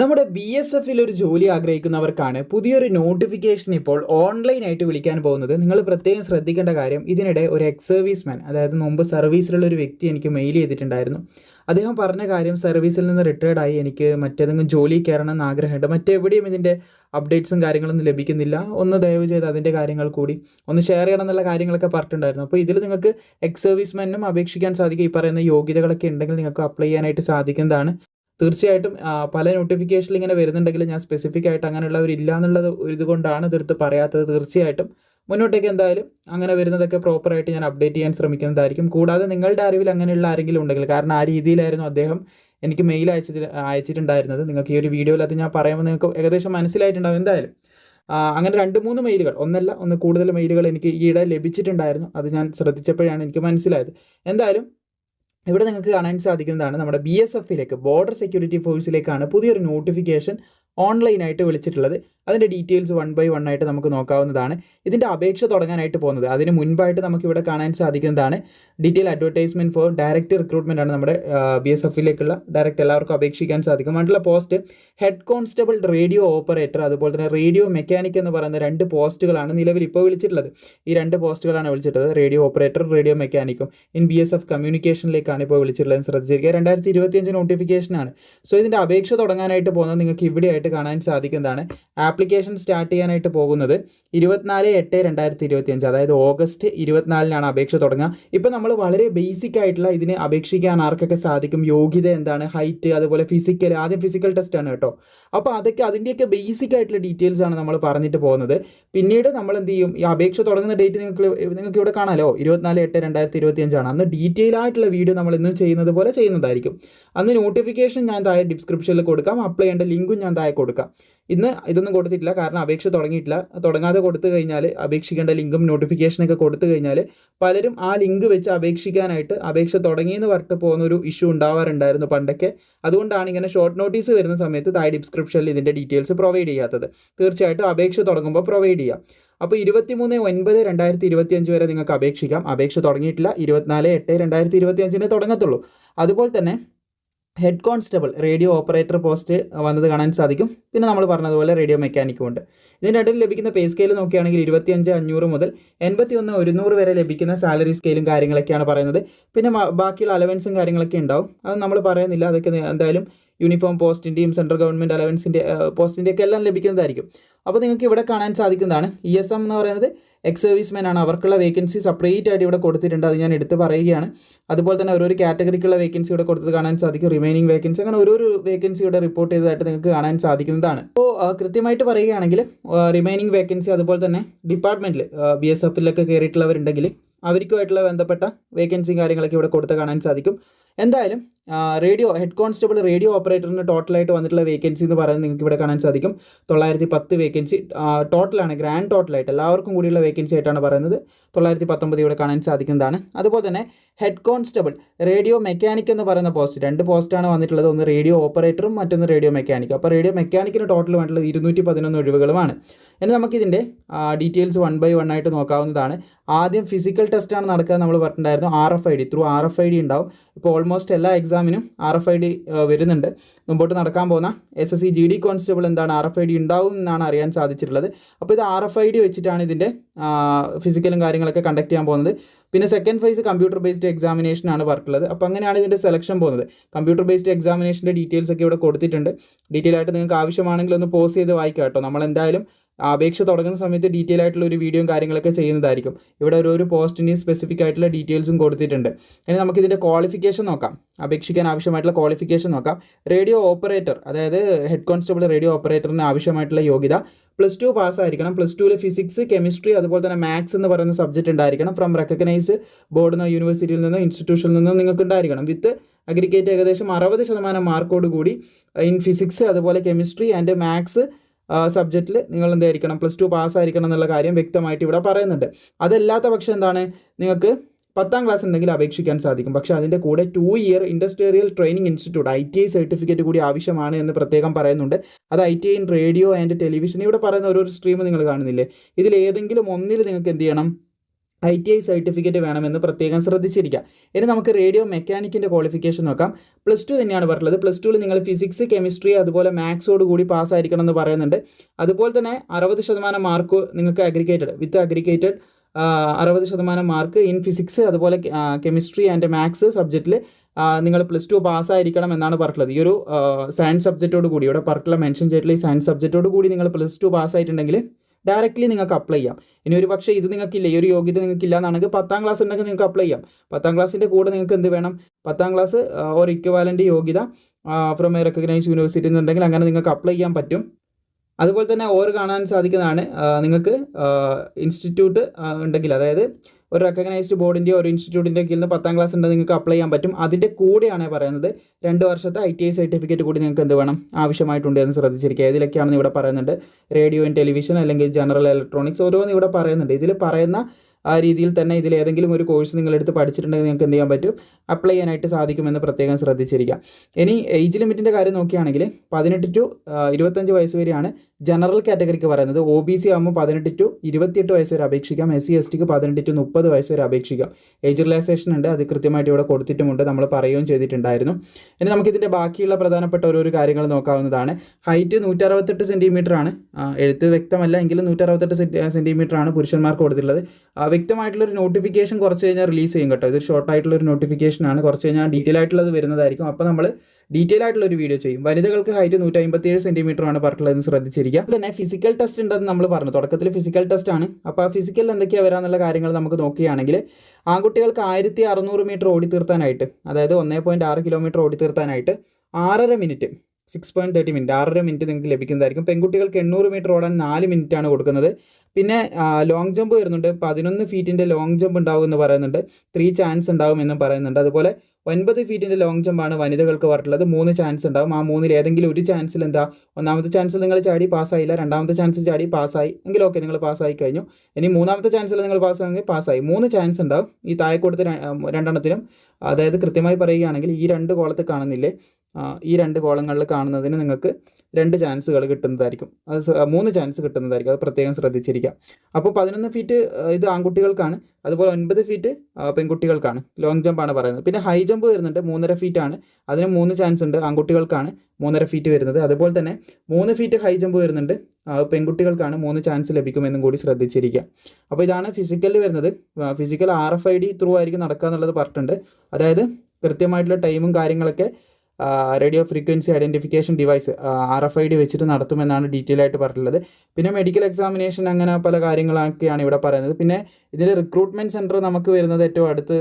നമ്മുടെ B S എഫിൽ ഒരു ജോലി ആഗ്രഹിക്കുന്നവർക്കാണ് പുതിയൊരു നോട്ടിഫിക്കേഷൻ ഇപ്പോൾ ഓൺലൈനായിട്ട് വിളിക്കാൻ പോകുന്നത്. നിങ്ങൾ പ്രത്യേകം ശ്രദ്ധിക്കേണ്ട കാര്യം ഇതിനിടെ ഒരു എക്സ് സർവീസ്മാൻ അതായത് മുമ്പ് സർവീസിലുള്ള ഒരു വ്യക്തി എനിക്ക് മെയിൽ ചെയ്തിട്ടുണ്ടായിരുന്നു. അദ്ദേഹം പറഞ്ഞ കാര്യം സർവീസിൽ നിന്ന് റിട്ടയർഡ് ആയി എനിക്ക് മറ്റേതെങ്കിലും ജോലി കയറണം എന്ന് ആഗ്രഹമുണ്ട്. മറ്റെവിടെയും ഇതിന്റെ അപ്ഡേറ്റ്സും കാര്യങ്ങളൊന്നും ലഭിക്കുന്നില്ല. ഒന്ന് ദയവ് ചെയ്ത് അതിന്റെ കാര്യങ്ങൾ കൂടി ഒന്ന് ഷെയർ ചെയ്യണം എന്നുള്ള കാര്യങ്ങളൊക്കെ പറഞ്ഞിട്ടുണ്ടായിരുന്നു. അപ്പോൾ ഇതിൽ നിങ്ങൾക്ക് എക്സ് സർവീസ്മാനും അപേക്ഷിക്കാൻ സാധിക്കും. ഈ പറയുന്ന യോഗ്യതകളൊക്കെ ഉണ്ടെങ്കിൽ നിങ്ങൾക്ക് അപ്ലൈ ചെയ്യാനായിട്ട് സാധിക്കുന്നതാണ്. തീർച്ചയായിട്ടും പല നോട്ടിഫിക്കേഷനിൽ ഇങ്ങനെ വരുന്നുണ്ടെങ്കിൽ ഞാൻ സ്പെസിഫിക് ആയിട്ട് അങ്ങനെയുള്ളവരില്ല എന്നുള്ളത് ഒരു ഇതുകൊണ്ടാണ് ഇതെടുത്ത് പറയാത്തത് തീർച്ചയായിട്ടും. മുന്നോട്ടേക്ക് എന്തായാലും അങ്ങനെ വരുന്നതൊക്കെ പ്രോപ്പറായിട്ട് ഞാൻ അപ്ഡേറ്റ് ചെയ്യാൻ ശ്രമിക്കുന്നതായിരിക്കും. കൂടാതെ നിങ്ങളുടെ അറിവിൽ അങ്ങനെയുള്ള ആരെങ്കിലും ഉണ്ടെങ്കിൽ കാരണം ആ രീതിയിലായിരുന്നു അദ്ദേഹം എനിക്ക് മെയിൽ അയച്ചിട്ട് അയച്ചിട്ടുണ്ടായിരുന്നത്. നിങ്ങൾക്ക് ഈ ഒരു വീഡിയോയിൽ ഞാൻ പറയുമ്പോൾ നിങ്ങൾക്ക് ഏകദേശം മനസ്സിലായിട്ടുണ്ടാവും എന്തായാലും. അങ്ങനെ രണ്ട് മൂന്ന് മെയിലുകൾ ഒന്നല്ല ഒന്ന് കൂടുതൽ മെയിലുകൾ എനിക്ക് ഈയിടെ ലഭിച്ചിട്ടുണ്ടായിരുന്നു. അത് ഞാൻ ശ്രദ്ധിച്ചപ്പോഴാണ് എനിക്ക് മനസ്സിലായത്. എന്തായാലും ഇവിടെ നിങ്ങൾക്ക് കാണാൻ സാധിക്കുന്നതാണ് നമ്മുടെ ബി എസ് എഫിലേക്ക് ബോർഡർ സെക്യൂരിറ്റി ഫോഴ്സിലേക്കാണ് പുതിയൊരു നോട്ടിഫിക്കേഷൻ ഓൺലൈനായിട്ട് വിളിച്ചിട്ടുള്ളത്. അതിന്റെ ഡീറ്റെയിൽസ് വൺ ബൈ വൺ ആയിട്ട് നമുക്ക് നോക്കാവുന്നതാണ്. ഇതിന്റെ അപേക്ഷ തുടങ്ങാനായിട്ട് പോകുന്നത്. അതിന് മുൻപായിട്ട് നമുക്ക് ഇവിടെ കാണാൻ സാധിക്കുന്നതാണ്. Detail advertisement for direct recruitment ആണ് നമ്മുടെ ബി എസ് എഫിലേക്കുള്ള ഡയറക്റ്റ് എല്ലാവർക്കും അപേക്ഷിക്കാൻ സാധിക്കും. മറ്റുള്ള post head constable radio operator അതുപോലെ തന്നെ റേഡിയോ മെക്കാനിക് എന്ന് പറയുന്ന രണ്ട് പോസ്റ്റുകളാണ് നിലവിൽ ഇപ്പോൾ വിളിച്ചിട്ടുള്ളത്. ഈ രണ്ട് പോസ്റ്റുകളാണ് വിളിച്ചിട്ടുള്ളത്. റേഡിയോ ഓപ്പറേറ്റർ റേഡിയോ മെക്കാനിക്കും ഇൻ ബി എസ് എഫ് കമ്മ്യൂണിക്കേഷനിലേക്കാണ് ഇപ്പോൾ വിളിച്ചിട്ടുള്ളത് ശ്രദ്ധിച്ചിരിക്കുക. രണ്ടായിരത്തി ഇരുപത്തിയഞ്ച് നോട്ടിഫിക്കേഷനാണ് സോ ഇതിന്റെ അപേക്ഷ തുടങ്ങാനായിട്ട് പോകുന്നത് നിങ്ങൾക്ക് ഇവിടെയായിട്ട് കാണാൻ സാധിക്കുന്നതാണ്. ആപ്ലിക്കേഷൻ സ്റ്റാർട്ട് ചെയ്യാനായിട്ട് പോകുന്നത് ഇരുപത്തിനാല് എട്ട് രണ്ടായിരത്തി ഇരുപത്തി അഞ്ച് അതായത് ഓഗസ്റ്റ് ഇരുപത്തിനാലിനാണ് അപേക്ഷ തുടങ്ങുക. ഇപ്പം നമ്മൾ വളരെ ബേസിക് ആയിട്ടുള്ള ഇതിന് അപേക്ഷിക്കാൻ ആർക്കൊക്കെ സാധിക്കും? യോഗ്യത എന്താണ്? ഹൈറ്റ് അതുപോലെ ഫിസിക്കൽ ആദ്യം ഫിസിക്കൽ ടെസ്റ്റ് ആണ് കേട്ടോ. അപ്പോൾ അതൊക്കെ അതിന്റെയൊക്കെ ബേസിക് ആയിട്ടുള്ള ഡീറ്റെയിൽസ് ആണ് നമ്മൾ പറഞ്ഞിട്ട് പോകുന്നത്. പിന്നീട് നമ്മൾ എന്ത് ചെയ്യും? ഈ അപേക്ഷ തുടങ്ങുന്ന ഡേറ്റ് നിങ്ങൾക്ക് നിങ്ങൾക്ക് ഇവിടെ കാണാമല്ലോ? ഇരുപത്തിനാല് എട്ട് രണ്ടായിരത്തി ഇരുപത്തി അഞ്ചാണ് അന്ന് ഡീറ്റെയിൽ ആയിട്ടുള്ള വീഡിയോ നമ്മൾ ഇന്ന് ചെയ്യുന്നത് പോലെ ചെയ്യുന്നതായിരിക്കും. അന്ന് നോട്ടിഫിക്കേഷൻ ഞാൻ താഴെ ഡിസ്ക്രിപ്ഷനിൽ കൊടുക്കാം. അപ്ലൈ ചെയ്യേണ്ട ലിങ്കും ഞാൻ താഴെ കൊടുക്കാം. ഇന്ന് ഇതൊന്നും കൊടുത്തിട്ടില്ല. കാരണം അപേക്ഷ തുടങ്ങിയിട്ടില്ല. തുടങ്ങാതെ കൊടുത്തു കഴിഞ്ഞാൽ അപേക്ഷിക്കേണ്ട ലിങ്കും നോട്ടിഫിക്കേഷനൊക്കെ കൊടുത്തു കഴിഞ്ഞാൽ പലരും ആ ലിങ്ക് വെച്ച് അപേക്ഷിക്കാനായിട്ട് അപേക്ഷ തുടങ്ങിയെന്ന് പറഞ്ഞിട്ട് പോകുന്ന ഒരു ഇഷ്യൂ ഉണ്ടാവാറുണ്ടായിരുന്നു പണ്ടൊക്കെ. അതുകൊണ്ടാണ് ഇങ്ങനെ ഷോർട്ട് നോട്ടീസ് വരുന്ന സമയത്ത് താഴെ ഡിസ്ക്രിപ്ഷനിൽ ഇതിന്റെ ഡീറ്റെയിൽസ് പ്രൊവൈഡ് ചെയ്യാത്തത്. തീർച്ചയായിട്ടും അപേക്ഷ തുടങ്ങുമ്പോൾ പ്രൊവൈഡ് ചെയ്യാം. അപ്പോൾ ഇരുപത്തിമൂന്ന് ഒൻപത് രണ്ടായിരത്തി ഇരുപത്തിയഞ്ച് വരെ നിങ്ങൾക്ക് അപേക്ഷിക്കാം. അപേക്ഷ തുടങ്ങിയിട്ടില്ല. ഇരുപത്തിനാല് എട്ട് രണ്ടായിരത്തി ഇരുപത്തിയഞ്ചിന് തുടങ്ങത്തുള്ളൂ. അതുപോലെ തന്നെ head constable radio operator post വന്നത് കാണാൻ സാധിക്കും. പിന്നെ നമ്മൾ പറഞ്ഞതുപോലെ റേഡിയോ മെക്കാനിക്കും ഉണ്ട് ഇതിന്റെ ഇടയിൽ ലഭിക്കുന്ന പേ സ്കെയിൽ നോക്കുകയാണെങ്കിൽ ഇരുപത്തിയഞ്ച് അഞ്ഞൂറ് മുതൽ എൺപത്തി ഒന്ന് ഒരുന്നൂറ് വരെ ലഭിക്കുന്ന സാലറി സ്കെയിലും കാര്യങ്ങളൊക്കെയാണ് പറയുന്നത്. പിന്നെ ബാക്കിയുള്ള അലവൻസും കാര്യങ്ങളൊക്കെ ഉണ്ടാവും. അത് നമ്മൾ പറയുന്നില്ല. അതൊക്കെ എന്തായാലും യൂണിഫോം പോസ്റ്റിന്റെയും സെൻട്രൽ ഗവൺമെന്റ് അലവൻസിന്റെ പോസ്റ്റിന്റെ ഒക്കെ എല്ലാം ലഭിക്കുന്നതായിരിക്കും. അപ്പോൾ നിങ്ങൾക്ക് ഇവിടെ കാണാൻ സാധിക്കുന്നതാണ്. ഇ എസ് എം എന്ന് പറയുന്നത് എക്സ് സർവീസ്മാൻ ആണ്. അവർക്കുള്ള വേക്കൻസി സെപ്പറേറ്റ് ആയിട്ട് ഇവിടെ കൊടുത്തിട്ടുണ്ട്. അത് ഞാൻ എടുത്ത് പറയുകയാണ്. അതുപോലെ തന്നെ ഓരോരോ കാറ്റഗറിക്കുള്ള വേക്കൻസി ഇവിടെ കൊടുത്തത് കാണാൻ സാധിക്കും. റിമൈനിങ് വേക്കൻസി അങ്ങനെ ഓരോരോ വേക്കൻസി ഇവിടെ റിപ്പോർട്ട് ചെയ്തതായിട്ട് നിങ്ങൾക്ക് കാണാൻ സാധിക്കുന്നതാണ്. അപ്പോൾ കൃത്യമായിട്ട് പറയുകയാണെങ്കിൽ റിമൈനിങ് വേക്കൻസി അതുപോലെ തന്നെ ഡിപ്പാർട്ട്മെന്റിൽ ബി എസ് എഫിലൊക്കെ കയറിയിട്ടുള്ളവരുണ്ടെങ്കിൽ അവർക്കുമായിട്ടുള്ള ബന്ധപ്പെട്ട വേക്കൻസിയും കാര്യങ്ങളൊക്കെ ഇവിടെ കൊടുത്ത് കാണാൻ സാധിക്കും. എന്തായാലും റേഡിയോ ഹെഡ് കോൺസ്റ്റബിൾ റേഡിയോ ഓപ്പറേറ്ററിന് ടോട്ടലായിട്ട് വന്നിട്ടുള്ള വേക്കൻസി എന്ന് പറയുന്നത് നിങ്ങൾക്ക് ഇവിടെ കാണാൻ സാധിക്കും. തൊള്ളായിരത്തി പത്ത് വേക്കൻസി ടോട്ടലാണ് ഗ്രാൻഡ് ടോട്ടലായിട്ട് എല്ലാവർക്കും കൂടിയുള്ള വേക്കൻസി ആയിട്ടാണ് പറയുന്നത്. തൊള്ളായിരത്തി പത്തൊമ്പത് ഇവിടെ കാണാൻ സാധിക്കുന്നതാണ്. അതുപോലെ തന്നെ ഹെഡ് കോൺസ്റ്റബിൾ റേഡിയോ മെക്കാനിക് എന്ന് പറയുന്ന പോസ്റ്റ് രണ്ട് പോസ്റ്റാണ് വന്നിട്ടുള്ളത്. ഒന്ന് റേഡിയോ ഓപ്പറേറ്ററും മറ്റൊന്ന് റേഡിയോ മെക്കാനിക്കും. അപ്പോൾ റേഡിയോ മെക്കാനിക്കിന് ടോട്ടൽ വേണ്ടിയിട്ടുള്ളത് ഇരുന്നൂറ്റി പതിനൊന്ന് ഒഴിവുകളുമാണ്. ഇനി നമുക്കിതിന്റെ ഡീറ്റെയിൽസ് വൺ ബൈ വൺ ആയിട്ട് നോക്കാവുന്നതാണ്. ആദ്യം ഫിസിക്കൽ ടെസ്റ്റാണ് നടക്കുക നമ്മൾ പറഞ്ഞിട്ടുണ്ടായിരുന്നു. R F I D through R F I D ഉണ്ടാവും. ഇപ്പോൾ ഓൾമോസ്റ്റ് എല്ലാ എക്സാമിനും ആർ എഫ് ഐ ഡി വരുന്നുണ്ട്. മുമ്പോട്ട് നടക്കാൻ പോകുന്ന S S C G D constable എന്താണ് ആർ എഫ് ഐ ഡി ഉണ്ടാവും എന്നാണ് അറിയാൻ സാധിച്ചിട്ടുള്ളത്. അപ്പോൾ ഇത് ആർ എഫ് ഐ ഡി വെച്ചിട്ടാണ് ഇതിന്റെ ഫിസിക്കലും കാര്യങ്ങളൊക്കെ കണ്ടക്ട് ചെയ്യാൻ പോകുന്നത്. പിന്നെ second phase computer based examination ആണ് വർക്കുള്ളത്. അപ്പോൾ അങ്ങനെയാണ് ഇതിന്റെ സെലക്ഷൻ പോകുന്നത്. കമ്പ്യൂട്ടർ ബേസ്ഡ് എക്സാമിനേഷന്റെ ഡീറ്റെയിൽസ് ഒക്കെ ഇവിടെ കൊടുത്തിട്ടുണ്ട്. ഡീറ്റെയിൽ ആയിട്ട് നിങ്ങൾക്ക് ആവശ്യമാണെങ്കിൽ ഒന്ന് പോസ് ചെയ്ത് വായിക്കാം കേട്ടോ. നമ്മൾ എന്തായാലും അപേക്ഷ തുടങ്ങുന്ന സമയത്ത് ഡീറ്റെയിൽ ആയിട്ടുള്ള ഒരു വീഡിയോയും കാര്യങ്ങളൊക്കെ ചെയ്യുന്നതായിരിക്കും. ഇവിടെ ഓരോ പോസ്റ്റിന്റെയും സ്പെസിഫിക് ആയിട്ടുള്ള ഡീറ്റെയിൽസും കൊടുത്തിട്ടുണ്ട്. ഇനി നമുക്ക് ഇതിന്റെ ക്വാളിഫിക്കേഷൻ നോക്കാം. അപേക്ഷിക്കാൻ ആവശ്യമായിട്ടുള്ള ക്വാളിഫിക്കേഷൻ നോക്കാം. റേഡിയോ ഓപ്പറേറ്റർ അതായത് ഹെഡ് കോൺസ്റ്റബിൾ റേഡിയോ ഓപ്പറേറ്ററിന് ആവശ്യമായിട്ടുള്ള യോഗ്യത. പ്ലസ് ടു പാസ്സായിരിക്കണം പ്ലസ് ടുവിൽ ഫിസിക്സ് കെമിസ്ട്രി അതുപോലെ തന്നെ മാത്സ് എന്ന് പറയുന്ന സബ്ജക്റ്റ് ഉണ്ടായിരിക്കണം. ഫ്രം റെക്കഗ്നൈസ് ബോർഡ് നിന്നോ യൂണിവേഴ്സിറ്റിയിൽ നിന്നോ ഇൻസ്റ്റിറ്റ്യൂഷനിൽ നിന്നോ നിങ്ങൾക്ക് ഉണ്ടായിരിക്കണം വിത്ത് അഗ്രിഗേറ്റ് ഏകദേശം അറുപത് ശതമാനം മാർക്കോട് കൂടി ഇൻ ഫിസിക്സ് അതുപോലെ കെമിസ്ട്രി ആൻഡ് മാത്സ് സബ്ജക്റ്റിൽ നിങ്ങൾ എന്തായിരിക്കണം പ്ലസ് ടു പാസ്സായിരിക്കണം എന്നുള്ള കാര്യം വ്യക്തമായിട്ട് ഇവിടെ പറയുന്നുണ്ട്. അതല്ലാത്ത പക്ഷം എന്താണ്? നിങ്ങൾക്ക് പത്താം ക്ലാസ് ഉണ്ടെങ്കിൽ അപേക്ഷിക്കാൻ സാധിക്കും. പക്ഷേ അതിന്റെ കൂടെ two year industrial training institute I T I certificate കൂടി ആവശ്യമാണ് എന്ന് പ്രത്യേകം പറയുന്നുണ്ട്. അത് I T I in radio and television ഇവിടെ പറയുന്ന ഓരോ സ്ട്രീം നിങ്ങൾ കാണുന്നില്ലേ? ഇതിൽ ഏതെങ്കിലും ഒന്നിൽ നിങ്ങൾക്ക് എന്ത് ചെയ്യണം? ഐ ടി ഐ സർട്ടിഫിക്കറ്റ് വേണമെന്ന് പ്രത്യേകം ശ്രദ്ധിച്ചിരിക്കുക. ഇനി നമുക്ക് റേഡിയോ മെക്കാനിക്കിന്റെ ക്വാളിഫിക്കേഷൻ നോക്കാം. പ്ലസ് ടു തന്നെയാണ് പറഞ്ഞത് പ്ലസ് ടുവിൽ നിങ്ങൾ ഫിസിക്സ് കെമിസ്ട്രി അതുപോലെ മാത്സോട് കൂടി പാസ്സായിരിക്കണം എന്ന് പറയുന്നുണ്ട്. അതുപോലെ തന്നെ അറുപത് ശതമാനം മാർക്ക് നിങ്ങൾക്ക് അഗ്രിഗേറ്റഡ് വിത്ത് അഗ്രിഗേറ്റഡ് അറുപത് ശതമാനം മാർക്ക് ഇൻ ഫിസിക്സ് അതുപോലെ കെമിസ്ട്രി ആൻഡ് മാത്സ് സബ്ജക്റ്റിൽ നിങ്ങൾ പ്ലസ് ടു പാസ്സായിരിക്കണം എന്നാണ് പറഞ്ഞിട്ടുള്ളത്. ഈ ഒരു സയൻസ് സബ്ജക്റ്റോട് കൂടി ഇവിടെ പറഞ്ഞിട്ടുള്ള മെൻഷൻ ചെയ്തിട്ടുള്ള ഈ സയൻസ് സബ്ജക്റ്റോട് കൂടി നിങ്ങൾ പ്ലസ് ടു പാസ്സായിട്ടുണ്ടെങ്കിൽ ഡയറക്റ്റ്ലി നിങ്ങൾക്ക് അപ്ലൈ ചെയ്യാം. ഇനി ഒരു പക്ഷേ ഇത് നിങ്ങൾക്കില്ല ഈ ഒരു യോഗ്യത നിങ്ങൾക്ക് എന്നാണെങ്കിൽ പത്താം ക്ലാസ് ഉണ്ടെങ്കിൽ നിങ്ങൾക്ക് അപ്ലൈ ചെയ്യാം. പത്താം ക്ലാസ്സിന്റെ കൂടെ നിങ്ങൾക്ക് എന്ത് വേണം? പത്താം ക്ലാസ് ഓർ ഇക്വാലന്റ് യോഗ്യത ഫ്രം എ റെക്കഗ്നൈസ് യൂണിവേഴ്സിറ്റി എന്നുണ്ടെങ്കിൽ അങ്ങനെ നിങ്ങൾക്ക് അപ്ലൈ ചെയ്യാൻ പറ്റും. അതുപോലെ തന്നെ ഓർ കാണാൻ സാധിക്കുന്നതാണ്. നിങ്ങൾക്ക് ഇൻസ്റ്റിറ്റ്യൂട്ട് ഉണ്ടെങ്കിൽ അതായത് ഒരു റെക്കഗ്നൈസ്ഡ് ബോർഡിന്റെ ഒരു ഇൻസ്റ്റിറ്റ്യൂട്ടിന്റെ കീഴിൽ നിന്ന് പത്താം ക്ലാസ് ഉണ്ട് നിങ്ങൾക്ക് അപ്ലൈ ചെയ്യാൻ പറ്റും. അതിന്റെ കൂടെയാണ് പറയുന്നത്. രണ്ട് വർഷത്തെ ഐ ടി ഐ സർട്ടിഫിക്കറ്റ് കൂടി നിങ്ങൾക്ക് എന്ത് വേണം? ആവശ്യമായിട്ടുണ്ട് എന്ന് ശ്രദ്ധിച്ചിരിക്കുക. ഇതിലൊക്കെയാണെന്ന് ഇവിടെ പറയുന്നുണ്ട്. റേഡിയോ ആൻഡ് ടെലിവിഷൻ അല്ലെങ്കിൽ ജനറൽ ഇലക്ട്രോണിക്സ് ഓരോന്ന് ഇവിടെ പറയുന്നുണ്ട്. ഇതിൽ പറയുന്ന ആ രീതിയിൽ തന്നെ ഇതിൽ ഏതെങ്കിലും ഒരു കോഴ്സ് നിങ്ങൾ എടുത്ത് പഠിച്ചിട്ടുണ്ടെങ്കിൽ നിങ്ങൾക്ക് എന്ത് ചെയ്യാൻ പറ്റും? അപ്ലൈ ചെയ്യാനായിട്ട് സാധിക്കുമെന്ന് പ്രത്യേകം ശ്രദ്ധിച്ചിരിക്കുക ഇനി ഏജ് ലിമിറ്റിന്റെ കാര്യം നോക്കുകയാണെങ്കിൽ പതിനെട്ട് ടു ഇരുപത്തഞ്ച് വയസ്സ് വരെയാണ് ജനറൽ കാറ്റഗറിക്ക് പറയുന്നത്. ഒ ബി സി ആകുമ്പോൾ പതിനെട്ട് ടു ഇരുപത്തിയെട്ട് വയസ്സ് വരെ അപേക്ഷിക്കാം. എസ് സി എസ് ടിക്ക് പതിനെട്ട് ടു മുപ്പത് വയസ്സ് വരെ അപേക്ഷിക്കാം. ഏജ് റിലാക്സേഷൻ ഉണ്ട്. അത് കൃത്യമായിട്ട് ഇവിടെ കൊടുത്തിട്ടുമുണ്ട്. നമ്മൾ പറയുകയും ചെയ്തിട്ടുണ്ടായിരുന്നു. ഇനി നമുക്കിതിന്റെ ബാക്കിയുള്ള പ്രധാനപ്പെട്ട ഓരോരോ കാര്യങ്ങൾ നോക്കാവുന്നതാണ്. ഹൈറ്റ് നൂറ്ററുപത്തെട്ട് സെന്റിമീറ്റർ ആണ്. എഴുത്ത് വ്യക്തമല്ല. എങ്കിലും നൂറ്ററുപത്തെട്ട് സെന്റിമീറ്റർ ആണ് പുരുഷന്മാർക്ക് കൊടുത്തിട്ടുള്ളത്. വ്യക്തമായിട്ടുള്ളൊരു നോട്ടിഫിക്കേഷൻ കുറച്ച് കഴിഞ്ഞാൽ റിലീസ് ചെയ്യും കേട്ടോ. ഇതൊരു ഷോർട്ട് ആയിട്ടുള്ള ഒരു നോട്ടിഫിക്കേഷൻ ആണ്. കുറച്ച് കഴിഞ്ഞാൽ ഡീറ്റെയിൽ ആയിട്ടുള്ളത് വരുന്നതായിരിക്കും. അപ്പോൾ നമ്മൾ ഡീറ്റെയിൽ ആയിട്ടുള്ള ഒരു വീഡിയോ ചെയ്യും. വനിതകൾക്ക് ഹൈറ്റ് നൂറ്റി അമ്പത്തി ഏഴ് സെന്റിമീറ്റർ ആണ് പറഞ്ഞിട്ടുള്ളത് ശ്രദ്ധിച്ചിരിക്കുക. തന്നെ ഫിസിക്കൽ ടെസ്റ്റ് ഉണ്ടെന്ന് നമ്മൾ പറഞ്ഞു. തുടക്കത്തിൽ ഫിസിക്കൽ ടെസ്റ്റ് ആണ്. അപ്പോൾ ആ ഫിസിക്കൽ എന്തൊക്കെയാണ് വരാന്നുള്ള കാര്യങ്ങൾ നമുക്ക് നോക്കുകയാണെങ്കിൽ ആൺകുട്ടികൾക്ക് ആയിരത്തി അറുന്നൂറ് മീറ്റർ ഓടി തീർത്താനായിട്ട് അതായത് ഒന്നേ പോയിന്റ് ആറ് കിലോമീറ്റർ ഓടി തീർത്താനായിട്ട് ആറര minute six point thirty minute ആറര മിനിറ്റ് നിങ്ങൾക്ക് ലഭിക്കുന്നതായിരിക്കും. പെൺകുട്ടികൾക്ക് എണ്ണൂറ് മീറ്റർ ഓടാൻ നാല് മിനിറ്റ് ആണ് കൊടുക്കുന്നത്. പിന്നെ ലോങ് ജമ്പ് വരുന്നുണ്ട്. പതിനൊന്ന് ഫീറ്റിന്റെ ലോങ് ജമ്പ് ഉണ്ടാവും എന്ന് പറയുന്നുണ്ട്. ത്രീ ചാൻസ് ഉണ്ടാവും എന്നും പറയുന്നുണ്ട്. അതുപോലെ ഒൻപത് ഫീറ്റിന്റെ ലോങ് ജമ്പാണ് വനിതകൾക്ക് പറഞ്ഞിട്ടുള്ളത് മൂന്ന് ചാൻസ് ഉണ്ടാവും. ആ മൂന്നിൽ ഏതെങ്കിലും ഒരു ചാൻസിൽ എന്താ? ഒന്നാമത്തെ ചാൻസിൽ നിങ്ങൾ ചാടി പാസ്സായില്ല രണ്ടാമത്തെ ചാൻസ് ചാടി പാസ്സായി എങ്കിൽ ഓക്കെ നിങ്ങൾ പാസ്സായി കഴിഞ്ഞു. ഇനി മൂന്നാമത്തെ ചാൻസിൽ നിങ്ങൾ പാസ്സായെങ്കിൽ പാസ്സായി മൂന്ന് ചാൻസ് ഉണ്ടാവും. ഈ താഴെ രണ്ടെണ്ണത്തിനും. അതായത് കൃത്യമായി പറയുകയാണെങ്കിൽ ഈ രണ്ട് കോളത്ത് കാണുന്നില്ലേ? ഈ രണ്ട് കോളങ്ങളിൽ കാണുന്നതിന് നിങ്ങൾക്ക് രണ്ട് ചാൻസുകൾ കിട്ടുന്നതായിരിക്കും. അത് മൂന്ന് ചാൻസ് കിട്ടുന്നതായിരിക്കും. അത് പ്രത്യേകം ശ്രദ്ധിച്ചിരിക്കാം. അപ്പോൾ പതിനൊന്ന് ഫീറ്റ് ഇത് ആൺകുട്ടികൾക്കാണ്. അതുപോലെ ഒൻപത് ഫീറ്റ് പെൺകുട്ടികൾക്കാണ്. ലോങ് ജമ്പാണ് പറയുന്നത്. പിന്നെ ഹൈ ജമ്പ് വരുന്നുണ്ട്. മൂന്നര ഫീറ്റ് ആണ്. അതിന് മൂന്ന് ചാൻസ് ഉണ്ട്. ആൺകുട്ടികൾക്കാണ് മൂന്നര ഫീറ്റ് വരുന്നത്. അതുപോലെ തന്നെ മൂന്ന് ഫീറ്റ് ഹൈ ജമ്പ് വരുന്നുണ്ട്. പെൺകുട്ടികൾക്കാണ് മൂന്ന് ചാൻസ് ലഭിക്കുമെന്നും കൂടി ശ്രദ്ധിച്ചിരിക്കുക അപ്പോൾ ഇതാണ് ഫിസിക്കലിൽ വരുന്നത്. Physical R F I D through ആയിരിക്കും നടക്കുക എന്നുള്ളത് പറഞ്ഞിട്ടുണ്ട്. അതായത് കൃത്യമായിട്ടുള്ള ടൈമും കാര്യങ്ങളൊക്കെ radio frequency identification device R F I D വെച്ചിട്ട് നടത്തുമെന്നാണ് ഡീറ്റെയിൽ ആയിട്ട് പറഞ്ഞിട്ടുള്ളത്. പിന്നെ മെഡിക്കൽ എക്സാമിനേഷൻ അങ്ങനെ പല കാര്യങ്ങളൊക്കെയാണ് ഇവിടെ പറയുന്നത്. പിന്നെ ഇതിൽ റിക്രൂട്ട്മെന്റ് സെന്റർ നമുക്ക് വരുന്നത് ഏറ്റവും അടുത്ത്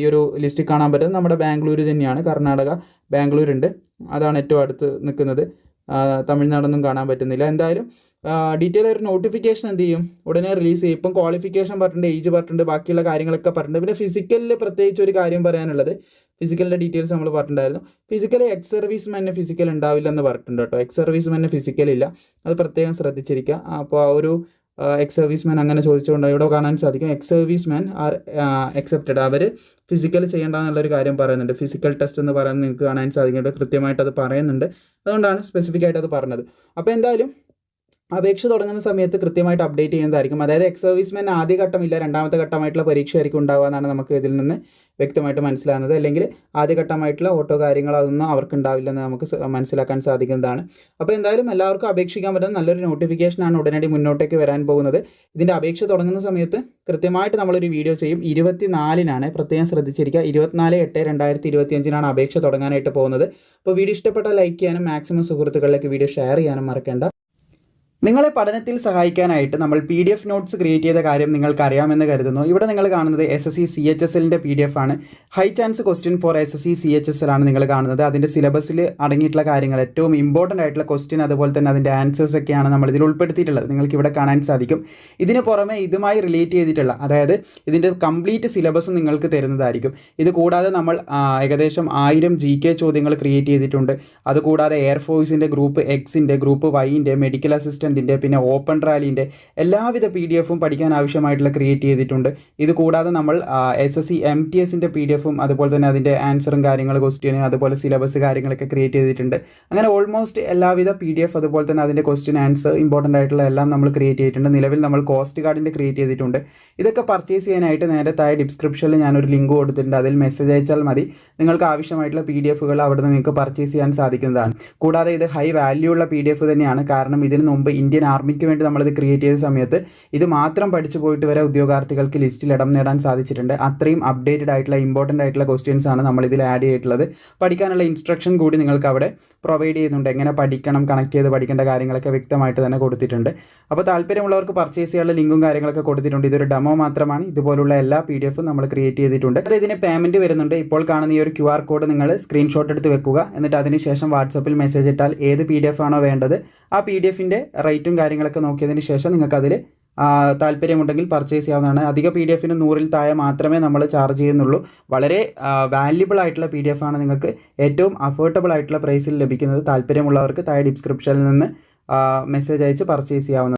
ഈ ഒരു ലിസ്റ്റിൽ കാണാൻ പറ്റുന്നത് നമ്മുടെ ബാംഗ്ലൂർ തന്നെയാണ്. കർണാടക ബാംഗ്ലൂർ ഉണ്ട് അതാണ് ഏറ്റവും അടുത്ത് നിൽക്കുന്നത്. തമിഴ്നാടൊന്നും കാണാൻ പറ്റുന്നില്ല. എന്തായാലും ഡീറ്റെയിൽ ഒരു നോട്ടിഫിക്കേഷൻ എന്ത് ചെയ്യും? ഉടനെ റിലീസ് ചെയ്യും. ഇപ്പം ക്വാളിഫിക്കേഷൻ പറഞ്ഞിട്ടുണ്ട് ഏജ് പറഞ്ഞിട്ടുണ്ട് ബാക്കിയുള്ള കാര്യങ്ങളൊക്കെ പറഞ്ഞിട്ടുണ്ട്. പിന്നെ ഫിസിക്കലിൽ പ്രത്യേകിച്ച് ഒരു കാര്യം പറയാനുള്ളത് ഫിസിക്കലിന്റെ ഡീറ്റെയിൽസ് നമ്മൾ പറഞ്ഞിട്ടുണ്ടായിരുന്നു. ഫിസിക്കലി എക്സ് സർവീസ് മെന്നെ ഫിസിക്കൽ ഉണ്ടാവില്ല എന്ന് പറഞ്ഞിട്ടുണ്ട് കേട്ടോ. എക്സ് സർവീസ് മെന്നെ ഫിസിക്കൽ ഇല്ല. അത് പ്രത്യേകം ശ്രദ്ധിച്ചിരിക്കുക. അപ്പോൾ ആ ഒരു എക്സ് സർവീസ് മാൻ അങ്ങനെ ചോദിച്ചുകൊണ്ട് ഇവിടെ കാണാൻ സാധിക്കും. Ex service man are accepted our physical ചെയ്യേണ്ട എന്നുള്ളൊരു കാര്യം പറയുന്നുണ്ട്. ഫിസിക്കൽ ടെസ്റ്റ് എന്ന് പറയുന്നത് നിങ്ങൾക്ക് കാണാൻ സാധിക്കുന്നുണ്ട്. കൃത്യമായിട്ട് അത് പറയുന്നുണ്ട്. അതുകൊണ്ടാണ് സ്പെസിഫിക് ആയിട്ട് അത് പറഞ്ഞത്. അപ്പോൾ എന്തായാലും അപേക്ഷ തുടങ്ങുന്ന സമയത്ത് കൃത്യമായിട്ട് അപ്ഡേറ്റ് ചെയ്യുന്നതായിരിക്കും. അതായത് എക്സ് സർവീസ്മാൻ ആദ്യ ഘട്ടമില്ല രണ്ടാമത്തെ ഘട്ടമായിട്ടുള്ള പരീക്ഷ ആയിരിക്കും ഉണ്ടാവുക എന്നാണ് നമുക്ക് ഇതിൽ നിന്ന് വ്യക്തമായിട്ട് മനസ്സിലാകുന്നത്. അല്ലെങ്കിൽ ആദ്യ ഘട്ടമായിട്ടുള്ള ഓട്ടോ കാര്യങ്ങൾ അതൊന്നും അവർക്ക് ഉണ്ടാവില്ലെന്ന് നമുക്ക് മനസ്സിലാക്കാൻ സാധിക്കുന്നതാണ്. അപ്പോൾ എന്തായാലും എല്ലാവർക്കും അപേക്ഷിക്കാൻ പറ്റുന്ന നല്ലൊരു നോട്ടിഫിക്കേഷനാണ് ഉടനടി മുന്നോട്ടേക്ക് വരാൻ പോകുന്നത്. ഇതിന്റെ അപേക്ഷ തുടങ്ങുന്ന സമയത്ത് കൃത്യമായിട്ട് നമ്മളൊരു വീഡിയോ ചെയ്യും. ഇരുപത്തിനാലിനാണ് പ്രത്യേകം ശ്രദ്ധിച്ചിരിക്കുക. ഇരുപത്തിനാല് എട്ട് രണ്ടായിരത്തി ഇരുപത്തി അഞ്ചിനാണ് അപേക്ഷ തുടങ്ങാനായിട്ട് പോകുന്നത്. അപ്പോൾ വീഡിയോ ഇഷ്ടപ്പെട്ടാൽ ലൈക്ക് ചെയ്യാനും മാക്സിമം സുഹൃത്തുക്കളിലേക്ക് വീഡിയോ ഷെയർ ചെയ്യാനും മറക്കേണ്ട. നിങ്ങളെ പഠനത്തിൽ സഹായിക്കാനായിട്ട് നമ്മൾ P D F notes create ചെയ്ത കാര്യം നിങ്ങൾക്ക് അറിയാമെന്ന് കരുതുന്നു. ഇവിടെ നിങ്ങൾ കാണുന്നത് S S C C H S എല്ലിന്റെ പി ഡി എഫ് ആണ്. High chance question for S S C C H S L ആണ് നിങ്ങൾ കാണുന്നത്. അതിന്റെ സിലബസിൽ അടങ്ങിയിട്ടുള്ള കാര്യങ്ങൾ ഏറ്റവും ഇമ്പോർട്ടന്റ് ആയിട്ടുള്ള ക്വസ്റ്റ്യൻ അതുപോലെ തന്നെ അതിന്റെ ആൻസേഴ്സ് ഒക്കെയാണ് നമ്മൾ ഇതിൽ ഉൾപ്പെടുത്തിയിട്ടുള്ളത്. നിങ്ങൾക്ക് ഇവിടെ കാണാൻ സാധിക്കും. ഇതിന് പുറമെ ഇതുമായി റിലേറ്റ് ചെയ്തിട്ടുള്ള അതായത് ഇതിന്റെ കംപ്ലീറ്റ് സിലബസും നിങ്ങൾക്ക് തരുന്നതായിരിക്കും. ഇത് കൂടാതെ നമ്മൾ ഏകദേശം ആയിരം ജി കെ ചോദ്യങ്ങൾ ക്രിയേറ്റ് ചെയ്തിട്ടുണ്ട്. അതുകൂടാതെ എയർഫോഴ്സിന്റെ ഗ്രൂപ്പ് എക്സിന്റെ ഗ്രൂപ്പ് വൈന്റെ മെഡിക്കൽ അസിസ്റ്റന്റ് അസിസ്റ്റന്റിന്റെ പിന്നെ ഓപ്പൺ റാലിന്റെ എല്ലാവിധ പി ഡി എഫും പഠിക്കാൻ ആവശ്യമായിട്ടുള്ള ക്രിയേറ്റ് ചെയ്തിട്ടുണ്ട്. ഇത് കൂടാതെ നമ്മൾ S S C M T എസിന്റെ പി ഡി എഫും അതുപോലെ തന്നെ അതിന്റെ ആൻസറും കാര്യങ്ങൾ ക്വസ്റ്റ്യൻ അതുപോലെ സിലബസ് കാര്യങ്ങളൊക്കെ ക്രിയേറ്റ് ചെയ്തിട്ടുണ്ട്. അങ്ങനെ ഓൾമോസ്റ്റ് എല്ലാവിധ പി ഡി എഫ് അതുപോലെ തന്നെ അതിന്റെ ക്വസ്റ്റ്യൻ ആൻസർ ഇമ്പോർട്ടന്റ് ആയിട്ടുള്ള എല്ലാം നമ്മൾ ക്രിയേറ്റ് ചെയ്തിട്ടുണ്ട്. നിലവിൽ നമ്മൾ കോസ്റ്റ് കാർഡിന്റെ ക്രിയേറ്റ് ചെയ്തിട്ടുണ്ട്. ഇതൊക്കെ പർച്ചേസ് ചെയ്യാനായിട്ട് നേരെ താഴെ ഡിസ്ക്രിപ്ഷനിൽ ഞാനൊരു ലിങ്ക് കൊടുത്തിട്ടുണ്ട്. അതിൽ മെസ്സേജ് അയച്ചാൽ മതി. നിങ്ങൾക്ക് ആവശ്യമായിട്ടുള്ള പി ഡി എഫുകൾ അവിടെ നിന്ന് നിങ്ങൾക്ക് പർച്ചേസ് ചെയ്യാൻ സാധിക്കുന്നതാണ്. കൂടാതെ ഇത് ഹൈ വാല്യൂ ഉള്ള പി ഡി എഫ് തന്നെയാണ്. കാരണം ഇതിന് മുമ്പ് ഇന്ത്യൻ ആർമിക്ക് വേണ്ടി നമ്മളിത് ക്രിയേറ്റ് ചെയ്ത സമയത്ത് ഇത് മാത്രം പഠിച്ചു പോയിട്ട് വരെ ഉദ്യോഗാർത്ഥികൾക്ക് ലിസ്റ്റിൽ ഇടം നേടാൻ സാധിച്ചിട്ടുണ്ട്. അത്രയും അപ്ഡേറ്റഡ് ആയിട്ടുള്ള ഇമ്പോർട്ടന്റ് ആയിട്ടുള്ള ക്വസ്റ്റ്യൻസ് ആണ് നമ്മൾ ഇതിൽ ആഡ് ചെയ്തിട്ടുള്ളത്. പഠിക്കാനുള്ള ഇൻസ്ട്രക്ഷൻ കൂടി നിങ്ങൾക്ക് അവിടെ പ്രൊവൈഡ് ചെയ്യുന്നുണ്ട്. എങ്ങനെ പഠിക്കണം കണക്ട് ചെയ്ത് പഠിക്കേണ്ട കാര്യങ്ങളൊക്കെ വ്യക്തമായിട്ട് തന്നെ കൊടുത്തിട്ടുണ്ട്. അപ്പോൾ താല്പര്യമുള്ളവർക്ക് പർച്ചേസ് ചെയ്യാനുള്ള ലിങ്കും കാര്യങ്ങളൊക്കെ കൊടുത്തിട്ടുണ്ട്. ഇതൊരു ഡെമോ മാത്രമാണ്. ഇതുപോലുള്ള എല്ലാ പി ഡി എഫും നമ്മൾ ക്രിയേറ്റ് ചെയ്തിട്ടുണ്ട്. അത് ഇതിന് പേയ്മെന്റ് വരുന്നുണ്ട്. ഇപ്പോൾ കാണുന്ന ഈ ഒരു ക്യു ആർ കോഡ് നിങ്ങൾ സ്ക്രീൻഷോട്ട് എടുത്ത് വെക്കുക. എന്നിട്ട് അതിനുശേഷം വാട്സപ്പിൽ മെസ്സേജ് ഇട്ടാൽ ഏത് പി ഡി എഫ് ആണോ വേണ്ടത് ആ പി ഡി എഫിന്റെ റേറ്റും കാര്യങ്ങളൊക്കെ നോക്കിയതിന് ശേഷം നിങ്ങൾക്കതിൽ താല്പര്യമുണ്ടെങ്കിൽ പർച്ചേസ് ചെയ്യാവുന്നതാണ്. അധിക പി ഡി എഫിന് നൂറിൽ താഴെ മാത്രമേ നമ്മൾ ചാർജ് ചെയ്യുന്നുള്ളൂ. വളരെ വാല്യുബിൾ ആയിട്ടുള്ള പി ഡി എഫ് ആണ് നിങ്ങൾക്ക് ഏറ്റവും അഫോർഡബിൾ ആയിട്ടുള്ള പ്രൈസിൽ ലഭിക്കുന്നത്. താല്പര്യമുള്ളവർക്ക് താഴെ ഡിസ്ക്രിപ്ഷനിൽ നിന്ന് മെസ്സേജ് അയച്ച് പർച്ചേസ് ചെയ്യാവുന്നതാണ്.